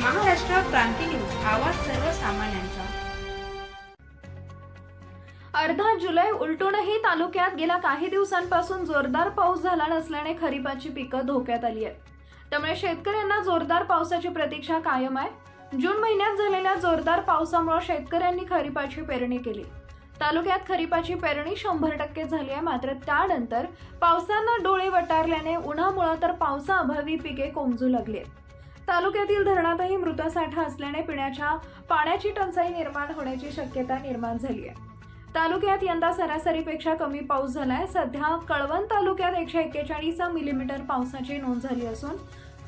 क्रांती news आवाज सर्वसामान्यांचा. अर्धा जुलै उलटूनही तालुक्यात गेल्या काही दिवसांपासून जोरदार पाऊस झाला नसल्याने खरीपाची पिकं धोक्यात आली आहेत. त्यामुळे शेतकऱ्यांना जोरदार पावसाची प्रतीक्षा कायम आहे. जून महिन्यात झालेल्या जोरदार पावसामुळे शेतकऱ्यांनी खरीपाची पेरणी केली. तालुक्यात खरीपाची पेरणी शंभर टक्के झाली आहे मात्र त्यानंतर पावसानं डोळे वटारल्याने उन्हामुळं तर पावसाअभावी पिके कोमजू लागली आहेत. तालुक्यातील धरणातही मृतसाठा असल्याने पिण्याच्या पाण्याची टंचाई निर्माण होण्याची शक्यता निर्माण झाली आहे. तालुक्यात यंदा सरासरीपेक्षा कमी पाऊस झालाय. सध्या कळवण तालुक्यात एकशे एक्केचाळीस मिलीमीटर पावसाची नोंद झाली असून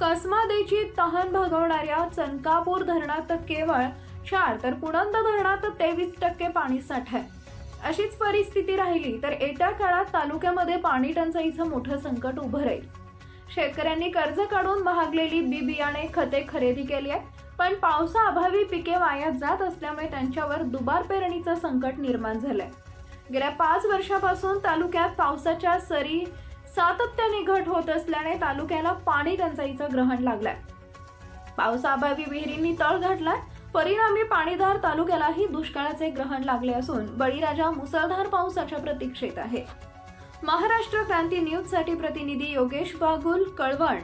कसमादेची तहन भागवणाऱ्या चनकापूर धरणात केवळ चार तर पुणंद धरणात तेवीस टक्के पाणी साठा आहे. अशीच परिस्थिती राहिली तर येत्या काळात तालुक्यामध्ये पाणी टंचाईचं मोठं संकट उभं राहील. शेतकऱ्यांनी कर्ज काढून महागलेली बी बियाणे खते खरेदी केली आहे पण पावसाअभावी पिके वायात जात असल्यामुळे त्यांच्यावर दुबार पेरणीचं संकट निर्माण झालंय. गेल्या पाच वर्षापासून तालुक्यात पावसाच्या सरी सातत्याने घट होत असल्याने तालुक्याला पाणी टंचाईचं ग्रहण लागलंय. पावसाअभावी विहिरींनी तळ घातलाय. परिणामी पाणीदार तालुक्यालाही दुष्काळाचे ग्रहण लागले असून बळीराजा मुसळधार पावसाच्या प्रतीक्षेत आहे. महाराष्ट्र क्रांती न्यूजसाठी प्रतिनिधी योगेश बागुल कळवण.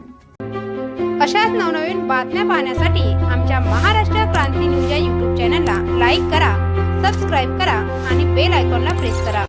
अशाच नवनवीन बातम्या पाहण्यासाठी आमच्या महाराष्ट्र क्रांती न्यूज या यूट्यूब चॅनलला लाईक करा सबस्क्राईब करा आणि बेल आयकॉनला प्रेस करा.